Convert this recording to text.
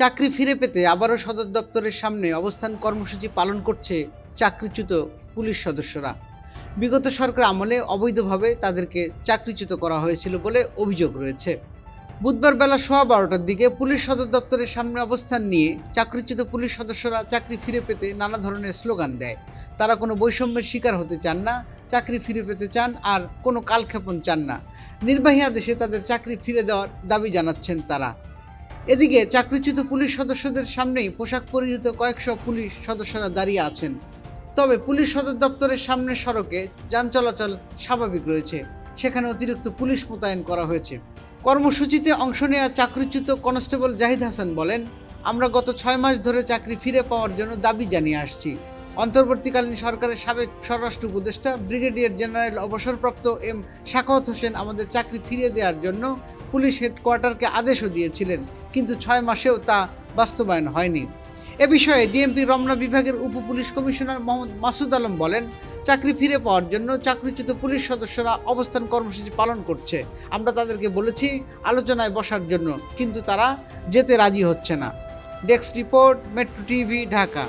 চাকরি ফিরে পেতে আবারও সদর দপ্তরের সামনে অবস্থান কর্মসূচি পালন করছে চাকরিচ্যুত পুলিশ সদস্যরা। বিগত সরকার আমলে অবৈধভাবে তাদেরকে চাকরিচ্যুত করা হয়েছিল বলে অভিযোগ রয়েছে। বুধবার বেলা সোয়া বারোটার দিকে পুলিশ সদর দপ্তরের সামনে অবস্থান নিয়ে চাকরিচ্যুত পুলিশ সদস্যরা চাকরি ফিরে পেতে নানা ধরনের স্লোগান দেয়। তারা কোনো বৈষম্যের শিকার হতে চান না, চাকরি ফিরে পেতে চান আর কোনো কালক্ষেপণ চান না। নির্বাহী আদেশে তাদের চাকরি ফিরে দেওয়ার দাবি জানাচ্ছেন তারা। এদিকে চাকরিচ্যুত পুলিশ সদস্যদের সামনেই পোশাক পরিহিত কয়েকশো পুলিশ সদস্যরা দাঁড়িয়ে আছেন। তবে পুলিশ সদর দপ্তরের সামনের সড়কে যান চলাচল স্বাভাবিক রয়েছে। সেখানে অতিরিক্ত পুলিশ মোতায়েন করা হয়েছে। কর্মসূচিতে অংশ নেওয়া চাকরিচ্যুত কনস্টেবল জাহিদ হাসান বলেন, আমরা গত ছয় মাস ধরে চাকরি ফিরে পাওয়ার জন্য দাবি জানিয়ে আসছি। অন্তর্বর্তীকালীন সরকারের সাবেক স্বরাষ্ট্র উপদেষ্টা ব্রিগেডিয়ার জেনারেল অবসরপ্রাপ্ত এম শাখাওয়াত হোসেন আমাদের চাকরি ফিরিয়ে দেওয়ার জন্য পুলিশ হেডকোয়ার্টারকে আদেশও দিয়েছিলেন। কিন্তু ছয় মাসেও তা বাস্তবায়ন হয়নি। এ বিষয়ে ডিএমপি রমনা বিভাগের উপ পুলিশ কমিশনার মোহাম্মদ মাসুদ আলম বলেন, চাকরি ফিরে পাওয়ার জন্য চাকরিচ্যুত পুলিশ সদস্যরা অবস্থান কর্মসূচি পালন করছে। আমরা তাদেরকে বলেছি আলোচনায় বসার জন্য, কিন্তু তারা যেতে রাজি হচ্ছে না। Desk report, metro TV, Dhaka.